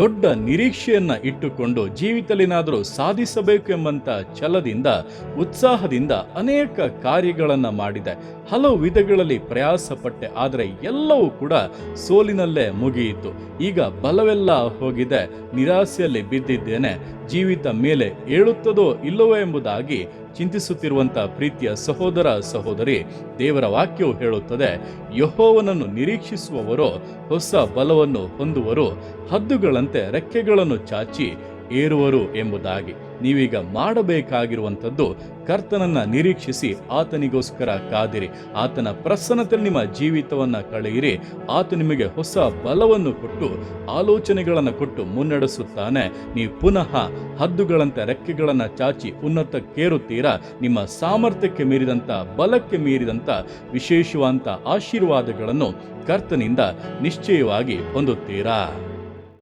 ದೊಡ್ಡ ನಿರೀಕ್ಷೆಯನ್ನ ಇಟ್ಟುಕೊಂಡು ಜೀವಿತಲಿನಾದರೂ ಸಾಧಿಸಬೇಕು ಎಂಬಂತ ಛಲದಿಂದ, ಉತ್ಸಾಹದಿಂದ ಅನೇಕ ಕಾರ್ಯಗಳನ್ನ ಮಾಡಿದೆ. ಹಲವು ವಿಧಗಳಲ್ಲಿ ಪ್ರಯಾಸ ಪಟ್ಟೆ ಆದರೆ ಎಲ್ಲವೂ ಕೂಡ ಸೋಲಿನಲ್ಲೇ ಮುಗಿಯಿತು. ಈಗ ಬಲವೆಲ್ಲ ಹೋಗಿದೆ, ನಿರಾಸೆಯಲ್ಲಿ ಬಿದ್ದಿದ್ದೇನೆ. ಜೀವಿತ ಮೇಲೆ ಏಳುತ್ತದೋ ಇಲ್ಲವೋ ಎಂಬುದಾಗಿ ಚಿಂತಿಸುತ್ತಿರುವಂತ ಪ್ರೀತಿಯ ಸಹೋದರ ಸಹೋದರಿ ದೇವರ ವಾಕ್ಯವು ಹೇಳುತ್ತದೆ, ಯಹೋವನನ್ನು ನಿರೀಕ್ಷಿಸುವವರು ಹೊಸ ಬಲವನ್ನು ಹೊಂದುವರು ಹದ್ದುಗಳಂತೆ ರೆಕ್ಕೆಗಳನ್ನು ಚಾಚಿ ಏರುವರು ಎಂಬುದಾಗಿ. ನೀವೀಗ ಮಾಡಬೇಕಾಗಿರುವಂಥದ್ದು ಕರ್ತನನ್ನ ನಿರೀಕ್ಷಿಸಿ ಆತನಿಗೋಸ್ಕರ ಕಾದಿರಿ. ಆತನ ಪ್ರಸನ್ನತೆಯಲ್ಲಿ ನಿಮ್ಮ ಜೀವಿತವನ್ನ ಕಳೆಯಿರಿ. ಆತ ನಿಮಗೆ ಹೊಸ ಬಲವನ್ನು ಕೊಟ್ಟು, ಆಲೋಚನೆಗಳನ್ನು ಕೊಟ್ಟು ಮುನ್ನಡೆಸುತ್ತಾನೆ. ನೀವು ಪುನಃ ಹದ್ದುಗಳಂತೆ ರೆಕ್ಕೆಗಳನ್ನು ಚಾಚಿ ಉನ್ನತಕ್ಕೇರುತ್ತೀರಾ? ನಿಮ್ಮ ಸಾಮರ್ಥ್ಯಕ್ಕೆ ಮೀರಿದಂಥ ಬಲಕ್ಕೆ ಮೀರಿದಂಥ ವಿಶೇಷವಾದಂಥ ಆಶೀರ್ವಾದಗಳನ್ನು ಕರ್ತನಿಂದ ನಿಶ್ಚಯವಾಗಿ ಹೊಂದುತ್ತೀರಾ?